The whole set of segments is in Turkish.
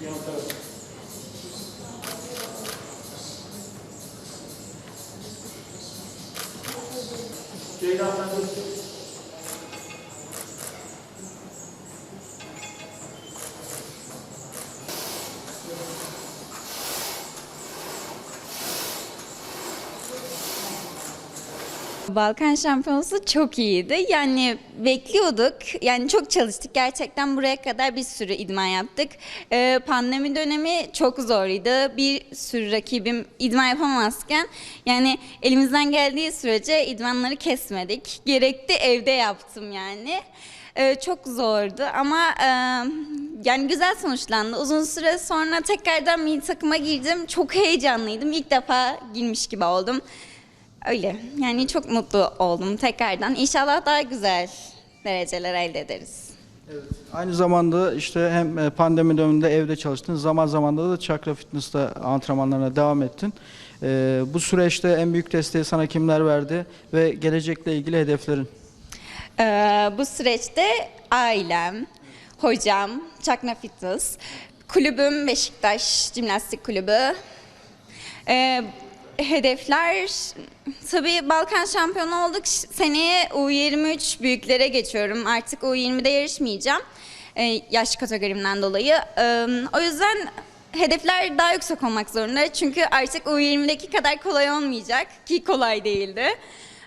Yan taraf. Ceyda sen Balkan Şampiyonası çok iyiydi. Yani bekliyorduk. Yani çok çalıştık. Gerçekten buraya kadar bir sürü idman yaptık. Ee, pandemi dönemi çok zoruydu. Bir sürü rakibim idman yapamazken yani elimizden geldiği sürece idmanları kesmedik. Gerekti evde yaptım yani. Ee, çok zordu ama e, yani güzel sonuçlandı. Uzun süre sonra tekrardan milli takıma girdim. Çok heyecanlıydım. İlk defa girmiş gibi oldum. Öyle. Yani çok mutlu oldum tekrardan. İnşallah daha güzel dereceler elde ederiz. Aynı zamanda işte hem e, pandemi döneminde evde çalıştın, zaman zaman da Çakra Fitness'ta antrenmanlarına devam ettin. Ee, bu süreçte en büyük desteği sana kimler verdi ve gelecekle ilgili hedeflerin? Ee, bu süreçte ailem, hocam, Çakna Fitness, kulübüm Beşiktaş Jimnastik Kulübü. Ee, hedefler tabii Balkan şampiyonu olduk. Seneye U23 büyüklere geçiyorum. Artık U20'de yarışmayacağım. Ee, yaş kategorimden dolayı. Ee, o yüzden hedefler daha yüksek olmak zorunda. Çünkü artık U20'deki kadar kolay olmayacak ki kolay değildi.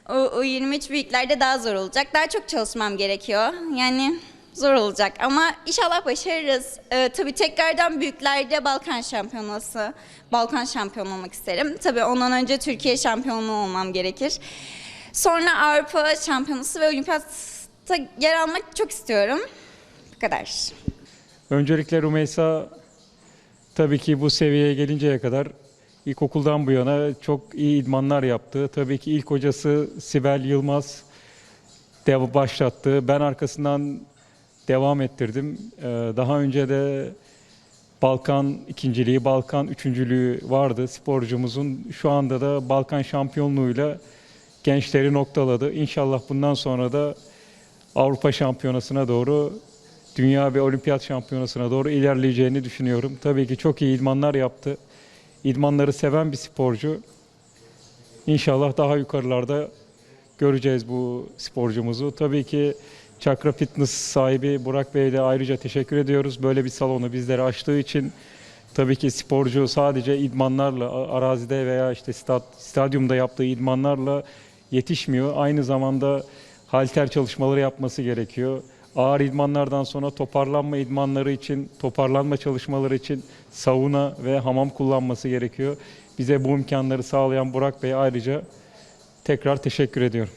O, o 23 büyüklerde daha zor olacak. Daha çok çalışmam gerekiyor. Yani zor olacak ama inşallah başarırız. Ee, tabii tekrardan büyüklerde Balkan şampiyonası, Balkan şampiyonu olmak isterim. Tabii ondan önce Türkiye şampiyonu olmam gerekir. Sonra Avrupa şampiyonası ve olimpiyatta yer almak çok istiyorum. Bu kadar. Öncelikle Rumeysa tabii ki bu seviyeye gelinceye kadar ilkokuldan bu yana çok iyi idmanlar yaptı. Tabii ki ilk hocası Sibel Yılmaz dev başlattı. Ben arkasından devam ettirdim. Ee, Daha önce de Balkan ikinciliği, Balkan üçüncülüğü vardı sporcumuzun. Şu anda da Balkan şampiyonluğuyla gençleri noktaladı. İnşallah bundan sonra da Avrupa şampiyonasına doğru, dünya ve olimpiyat şampiyonasına doğru ilerleyeceğini düşünüyorum. Tabii ki çok iyi idmanlar yaptı. İdmanları seven bir sporcu. İnşallah daha yukarılarda göreceğiz bu sporcumuzu. Tabii ki Çakra Fitness sahibi Burak Bey'e de ayrıca teşekkür ediyoruz. Böyle bir salonu bizlere açtığı için tabii ki sporcu sadece idmanlarla, arazide veya işte stadyumda yaptığı idmanlarla yetişmiyor. Aynı zamanda halter çalışmaları yapması gerekiyor. Ağır idmanlardan sonra toparlanma idmanları için, toparlanma çalışmaları için sauna ve hamam kullanması gerekiyor. Bize bu imkanları sağlayan Burak Bey'e ayrıca tekrar teşekkür ediyorum.